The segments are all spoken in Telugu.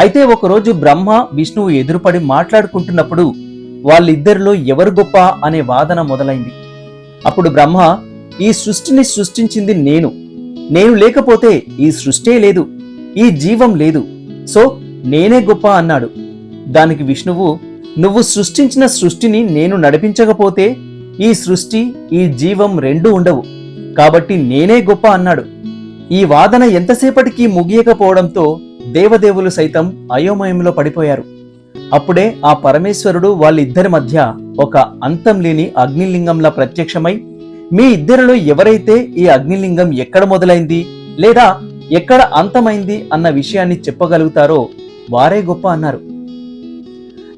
అయితే ఒకరోజు బ్రహ్మ విష్ణువు ఎదురుపడి మాట్లాడుకుంటున్నప్పుడు వాళ్ళిద్దరిలో ఎవరు గొప్ప అనే వాదన మొదలైంది. అప్పుడు బ్రహ్మ ఈ సృష్టిని సృష్టించింది నేను. నేను లేకపోతే ఈ సృష్టే లేదు ఈ జీవం లేదు. సో నేనే గొప్ప అన్నాడు. దానికి విష్ణువు నువ్వు సృష్టించిన సృష్టిని నేను నడిపించకపోతే ఈ సృష్టి ఈ జీవం రెండూ ఉండవు. కాబట్టి నేనే గొప్ప అన్నాడు. ఈ వాదన ఎంతసేపటికి ముగియకపోవడంతో దేవదేవులు సైతం అయోమయంలో పడిపోయారు. అప్పుడే ఆ పరమేశ్వరుడు వాళ్ళిద్దరి మధ్య ఒక అంతం లేని అగ్నిలింగంలా ప్రత్యక్షమై మీ ఇద్దరిలో ఎవరైతే ఈ అగ్నిలింగం ఎక్కడ మొదలైంది లేదా ఎక్కడ అంతమైంది అన్న విషయాన్ని చెప్పగలుగుతారో వారే గొప్ప అన్నారు.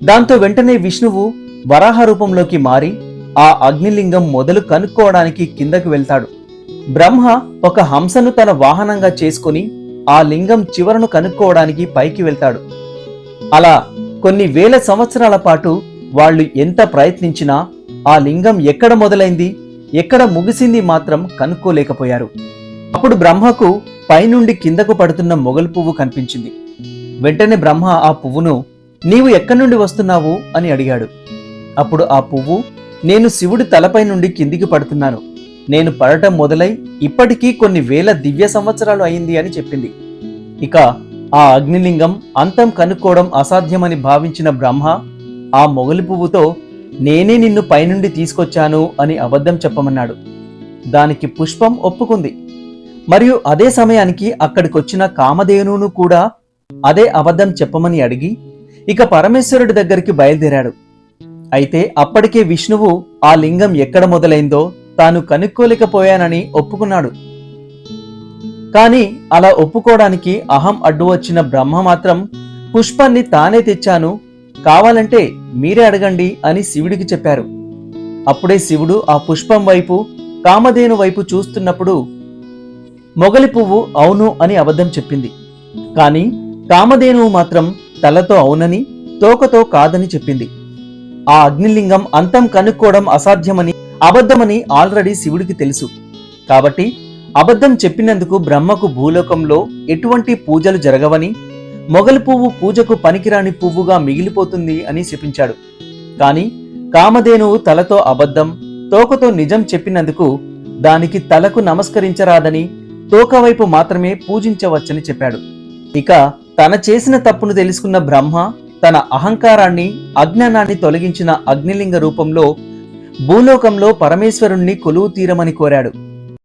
దాంతో వెంటనే విష్ణువు వరాహ రూపంలోకి మారి ఆ అగ్నిలింగం మొదలు కనుక్కోవడానికి కిందకు వెళ్తాడు. బ్రహ్మ ఒక హంసను తన వాహనంగా చేసుకుని ఆ లింగం చివరను కనుక్కోవడానికి పైకి వెళ్తాడు. అలా కొన్ని వేల సంవత్సరాల పాటు వాళ్ళు ఎంత ప్రయత్నించినా ఆ లింగం ఎక్కడ మొదలైంది ఎక్కడ ముగిసింది మాత్రం కనుక్కోలేకపోయారు. అప్పుడు బ్రహ్మకు పైనుండి కిందకు పడుతున్న మొగలు పువ్వు కనిపించింది. వెంటనే బ్రహ్మ ఆ పువ్వును నీవు ఎక్కడి నుండి వస్తున్నావు? అని అడిగాడు. అప్పుడు ఆ పువ్వు నేను శివుడి తలపై నుండి కిందికి పడుతున్నాను. నేను పడటం మొదలై ఇప్పటికీ కొన్ని వేల దివ్య సంవత్సరాలు అయింది అని చెప్పింది. ఇక ఆ అగ్నిలింగం అంతం కనుక్కోవడం అసాధ్యమని భావించిన బ్రహ్మ ఆ మొగలి పువ్వుతో నేనే నిన్ను పైనుండి తీసుకొచ్చాను అని అబద్ధం చెప్పమన్నాడు. దానికి పుష్పం ఒప్పుకుంది. మరియు అదే సమయానికి అక్కడికొచ్చిన కామధేనును కూడా అదే అబద్ధం చెప్పమని అడిగి ఇక పరమేశ్వరుడి దగ్గరికి బయలుదేరాడు. అయితే అప్పటికే విష్ణువు ఆ లింగం ఎక్కడ మొదలైందో తాను కనుక్కోలేకపోయానని ఒప్పుకున్నాడు. కాని అలా ఒప్పుకోవడానికి అహం అడ్డు వచ్చిన బ్రహ్మ మాత్రం పుష్పాన్ని తానే తెచ్చాను కావాలంటే మీరే అడగండి అని శివుడికి చెప్పారు. అప్పుడే శివుడు ఆ పుష్పం వైపు కామధేను వైపు చూస్తున్నప్పుడు మొగలి పువ్వు అవును అని అబద్ధం చెప్పింది. కాని కామధేనువు మాత్రం తలతో అవునని తోకతో కాదని చెప్పింది. ఆ అగ్నిలింగం అంతం కనుక్కోవడం అసాధ్యమని అబద్ధమని ఆల్రెడీ శివుడికి తెలుసు. కాబట్టి అబద్ధం చెప్పినందుకు బ్రహ్మకు భూలోకంలో ఎటువంటి పూజలు జరగవని మొగలి పువ్వు పూజకు పనికిరాని పువ్వుగా మిగిలిపోతుంది అని శపించాడు. కాని కామధేనువు తలతో అబద్ధం తోకతో నిజం చెప్పినందుకు దానికి తలకు నమస్కరించరాదని తోక వైపు మాత్రమే పూజించవచ్చని చెప్పాడు. ఇక తన చేసిన తప్పును తెలుసుకున్న బ్రహ్మ తన అహంకారాన్ని అజ్ఞానాన్ని తొలగించిన అగ్నిలింగ రూపంలో భూలోకంలో పరమేశ్వరుణ్ణి కొలువు తీరమని కోరాడు.